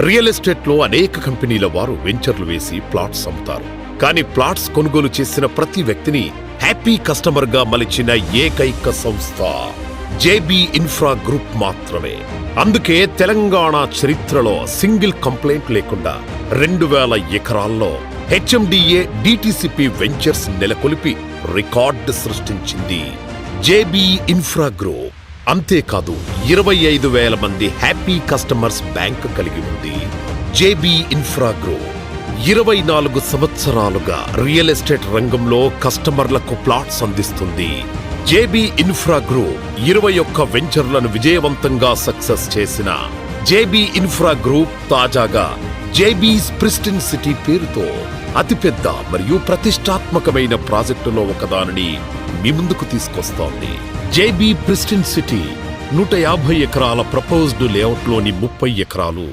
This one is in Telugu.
రియల్ ఎస్టేట్లో అనేక కంపెనీల వారు వెంచర్లు వేసి ప్లాట్స్ అమ్ముతారు. కానీ ప్లాట్స్ కొనుగోలు చేసిన ప్రతి వ్యక్తిని హ్యాపీ కస్టమర్గా మలిచిన ఏకైక సంస్థ జేబీ ఇన్ఫ్రా గ్రూప్ మాత్రమే. అందుకే తెలంగాణ చరిత్రలో సింగిల్ కంప్లైంట్ లేకుండా రెండు వేల ఎకరాల్లో హెచ్ఎండిఏ డిటిసిపి వెంచర్స్ నెలకొల్పి రికార్డు సృష్టించింది జేబీ ఇన్ఫ్రా గ్రూప్. అంతేకాదు ఇరవై ఐదు వేల మంది హ్యాపీ కస్టమర్స్ బ్యాంక్ కలిగి ఉంది. జేబీ ఇన్ఫ్రాగ్రో ఇరవై నాలుగు సంవత్సరాలుగా రియల్ ఎస్టేట్ రంగంలో కస్టమర్లకు ప్లాట్స్ అందిస్తుంది. జేబీ ఇన్ఫ్రా గ్రూప్ ఇరవై ఒక్క వెంచర్లను విజయవంతంగా సక్సెస్ చేసిన జేబీ ఇన్ఫ్రా గ్రూప్ తాజాగా జేబీస్ ప్రిస్టిన్ సిటీ పేరుతో అతిపెద్ద మరియు ప్రతిష్టాత్మకమైన ప్రాజెక్టులో ఒకదానిని మీ ముందుకు తీసుకొస్తోంది. జేబీ ప్రిస్టిన్ సిటీ నూట యాభై ఎకరాల ప్రపోజ్డ్ లేఅవుట్లోని ముప్పై ఎకరాలు.